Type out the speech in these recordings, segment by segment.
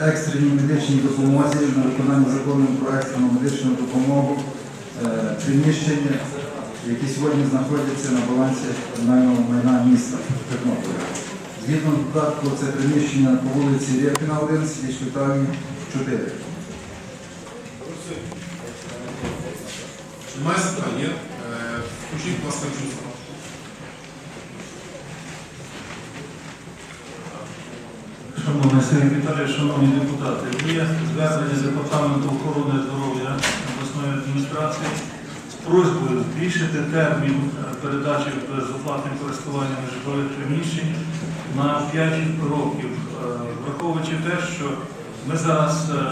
екстреній медичній допомозі на виконання закону про екстрену медичну допомогу е, приміщення, які сьогодні знаходяться на балансі комунального майна міста Тернополя. Згідно додатку, це приміщення по вулиці Рєпіна 11 і шпитальні 4. Немає запитань? Є? Е, Включіть, будь ласка. Шановний Сергій Віталій, шановні депутати, є звернення департаменту охорони здоров'я обласної адміністрації з просьбою збільшити термін е, передачі в безоплатне користування житлових приміщень на 5 років, Е, враховуючи те, що ми зараз е,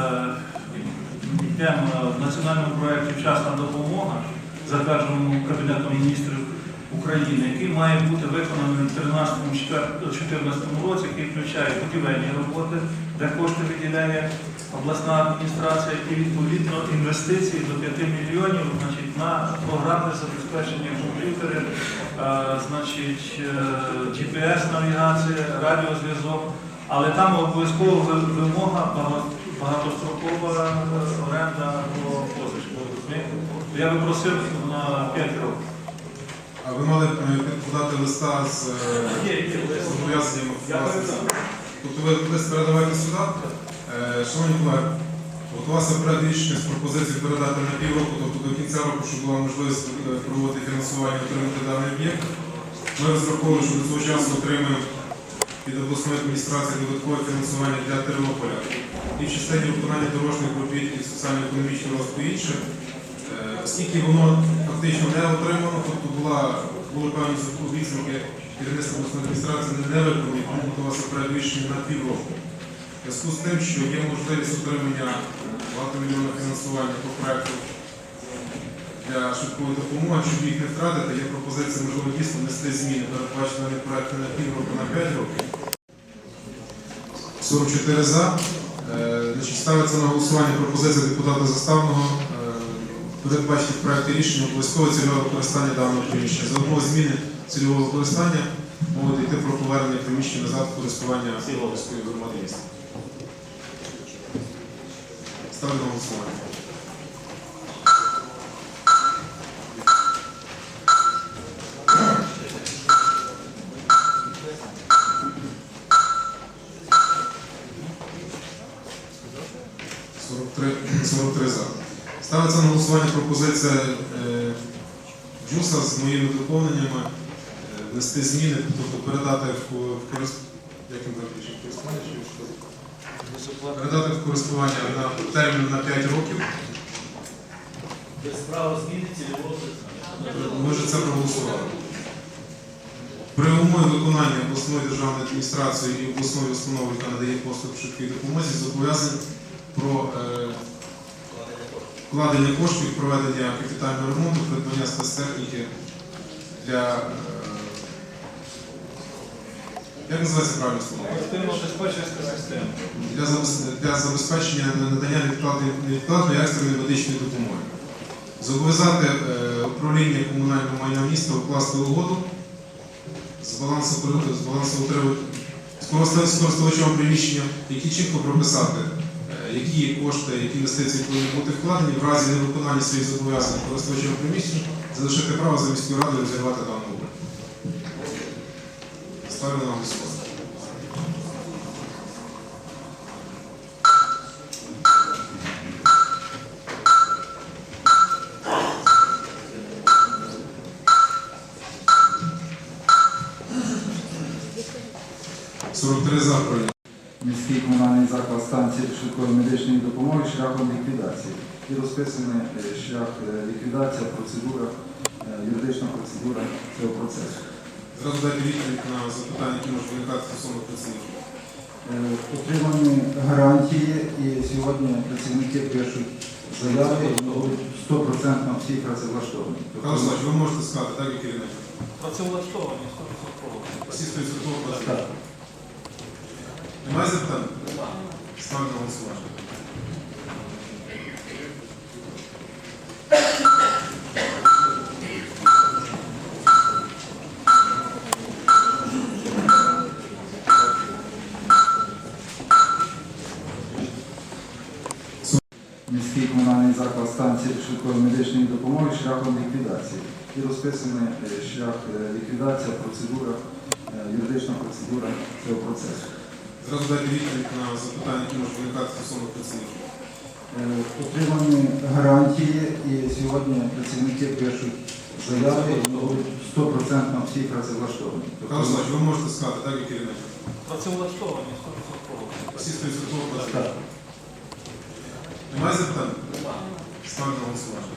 йдемо в національному проєкті Вчасна допомога, затвердженому Кабінетом міністрів України, який має бути виконаний в 2013-2014 році, який включає будівельні роботи, де кошти виділяє обласна адміністрація і відповідно інвестиції до 5 мільйонів значить, на програми забезпечення комп'ютерів, е, е, GPS-навігація, радіозв'язок. Але там обов'язково вимога багатострокова е, оренда позичка. розумієте? Я би просив на 5 років. А ви мали е, подати листа з е, зобов'язанням власності. Тобто ви лист передавайте сюди. Е, Шановні колеги, от у вас є проект рішення з пропозицією передати на півроку, тобто до кінця року, щоб була можливість проводити фінансування, отримати даний об'єкт. Ми розраховували, що до цього часу отримаємо від обласної адміністрації додаткове фінансування для Тернополя. І в частині виконання дорожніх робіт і соціально-економічного розвитку інших. Е, Оскільки воно фактично не отримано, тобто була, були певні обіцянки керівництва обласної адміністрації не виконані, тому готувалося рішення на півроку. Зв'язку з тим, що є можливість отримання багатомільйонного фінансування по проекту для швидкої допомоги, щоб їх не втратити, є пропозиція, можливо, дійсно внести зміни, передбачені проекти на півроку, на 5 років. 44 за. Е, Значить, ставиться на голосування пропозиція депутата заставного передбачити в проекті рішення обов'язкове цільове використання даного приміщення. За умови зміни цільового використання можуть йти про повернення приміщення назад користування Сіловської громади міста. Ставлю на голосування. Сорок три 43 за. Ставиться на голосування пропозиція е, Джуса з моїми доповненнями е, внести зміни, тобто передати в, в користування. Передати в користування на термін на 5 років. Ми вже це проголосували. При умові виконання обласної державної адміністрації і обласної установи, яка надає послуг в швидкій допомозі, зобов'язань про е, вкладення коштів, проведення капітального ремонту, придбання спецтехніки для. Е, як називається правильно слово? Оперативно-диспетчерська система. Для, для забезпечення надання невідкладної екстреної медичної допомоги. Зобов'язати е, управління комунального майна міста укласти угоду з балансу з балансу з користувачем- з приміщення, які чітко прописати, які кошти, які інвестиції повинні бути вкладені в разі невиконання своїх зобов'язань користувачем приміщення, залишити право за міською радою розірвати дану угоду. Ставлю на голосування. Сорок три. Міський комунальний заклад станції швидкої медичної допомоги шляхом ліквідації. І розписаний е, шлях е, ліквідація, процедура, е, юридична процедура цього процесу. Зразу дайте відповідь на запитання, які можуть виникати стосовно працівників. Отримані гарантії і сьогодні працівники пишуть заяви і будуть 100% всі працевлаштовані. Михайло ви можете сказати, так, як керівник? Працевлаштовані 100%. Всі стоїть святого Так. працюють. Немає запитань? Ставлю на голосування. міський комунальний заклад станції швидкої медичної допомоги шляхом ліквідації. І розписаний е, шлях е, ліквідація, процедура, е, юридична процедура цього процесу. Зразу дайте відповідь на запитання, які можуть виникати стосовно працівників. Е, Отримані гарантії і сьогодні працівники пишуть заяви і будуть 100% всі працевлаштовані. Тобто, Михайло ви можете сказати, так, як керівник? Працевлаштовані 100%. Всі 100% працюють. так. Немає запитань? Ставлю на голосування.